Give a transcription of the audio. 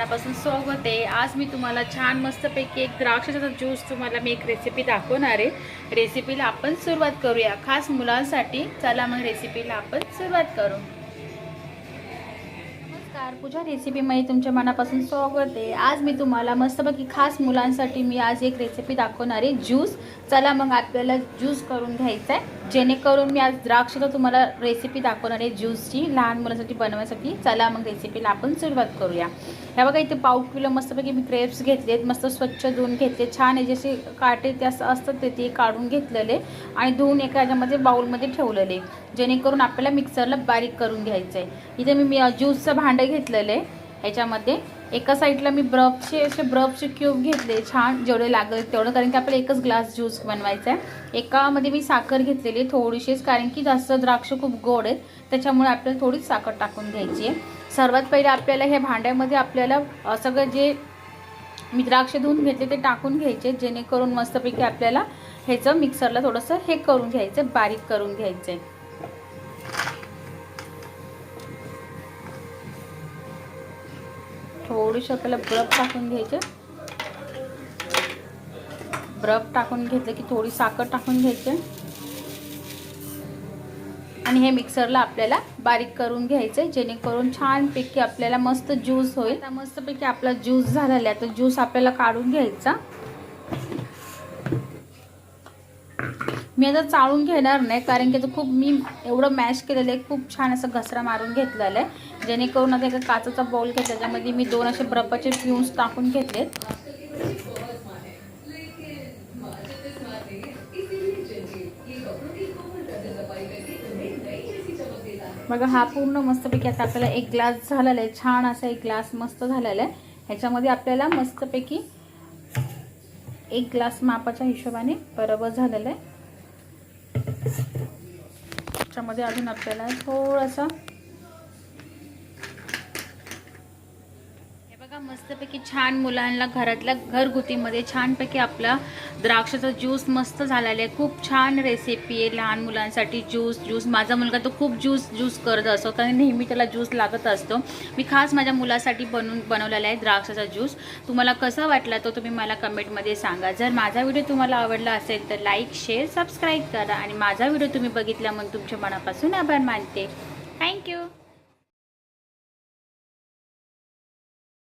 करते आज मी तुम्हाला छान मस्तपैकी एक द्राक्षाचा ज्यूस तुम्हाला मी एक रेसिपी दाखवणार आहे. रेसिपीला आपण सुरुवात करूया. खास मुलांसाठी चला मग रेसिपीला आपण सुरुवात करू. नमस्कार पूजा रेसिपीमध्ये तुमच्या मनापासून स्वागत आहे. आज मी तुम्हाला मस्तपैकी खास मुलांसाठी मी आज एक रेसिपी दाखवणार आहे. ज्यूस चला मग आपल्याला ज्यूस करून घ्यायचा आहे जेणेकरून मी आज द्राक्षाचा तुम्हाला रेसिपी दाखवणार आहे ज्यूसची लहान मुलांसाठी बनवण्यासाठी चला मग रेसिपीला आपण सुरुवात करूया. ह्या बघा इथे पाव किलो मस्तपैकी मी क्रेप्स घेतले मस्त स्वच्छ धुवून घेतले छान आहे. जसे काटे ते असं असतात ते ते काढून घेतलेले आणि धुवून एका ह्याच्यामध्ये बाऊलमध्ये ठेवलेले. जेणेकरून आपल्याला मिक्सरला बारीक करून घ्यायचं आहे इथे मी ज्यूसचं भांडं घेतलेलं आहे. ह्याच्यामध्ये एका साईडला मी ब्रफचे असे ब्रफचे क्यूब घेतले छान जेवढे लागले तेवढं कारण की आपल्याला एकच ग्लास ज्यूस बनवायचा आहे एकामध्ये मी साखर घेतलेली थोडीशीच कारण की जास्त द्राक्ष खूप गोड आहेत त्याच्यामुळे आपल्याला थोडीच साखर टाकून घ्यायची आहे. सर्वात पहिले आपल्याला ह्या भांड्यामध्ये आपल्याला सगळं जे मी द्राक्ष धुवून घेतले ते टाकून घ्यायचे जेणेकरून मस्तपैकी आपल्याला ह्याचं मिक्सरला थोडंसं हे करून घ्यायचं बारीक करून घ्यायचं आहे थोडीशी आपल्याला ब्रब टाकून घ्यायचे. ब्रफ टाकून घेतलं की थोडी साखर टाकून घ्यायचे. आणि हे मिक्सरला आपल्याला बारीक करून घ्यायचं आहे जेणेकरून छानपैकी आपल्याला मस्त ज्यूस होईल. आता मस्तपैकी आपला ज्यूस झालेला आहे तर ज्यूस आपल्याला काढून घ्यायचा. मी आता चाळून घेणार नाही कारण की आता खूप मी एवढं मॅश केलेलं आहे खूप छान असं घसरा मारून घेतलेलं आहे. जेणेकरून आता एका काचाचा बाउल घेतला त्याच्यामध्ये मी दोन असे बर्फाचे फ्यूम्स टाकून घेतलेत. बघा हा पूर्ण मस्तपैकी आता आपल्याला एक ग्लास झालेला आहे छान असा एक ग्लास मस्त झालेला आहे. ह्याच्यामध्ये आपल्याला मस्तपैकी एक ग्लास मापाच्या हिशोबाने बरोबर झालेलं आहे. त्याच्यामध्ये अजून आपल्याला थोडंसं बघा मस्तपैकी छान मुलांना घरातल्या घरगुतीमध्ये छानपैकी आपला द्राक्षाचा ज्यूस मस्त झालेला आहे. खूप छान रेसिपी आहे लहान मुलांसाठी ज्यूस ज्यूस. माझा मुलगा तो खूप ज्यूस ज्यूस करत असतो. कारण नेहमी त्याला ज्यूस लागत असतो. मी खास माझ्या मुलासाठी बनवून बनवलेला आहे द्राक्षाचा ज्यूस. तुम्हाला कसा वाटला तो तुम्ही मला कमेंटमध्ये सांगा. जर माझा व्हिडिओ तुम्हाला आवडला असेल तर लाईक शेअर सबस्क्राईब करा. आणि माझा व्हिडिओ तुम्ही बघितला मग तुमच्या मनापासून आभार मानते. थँक्यू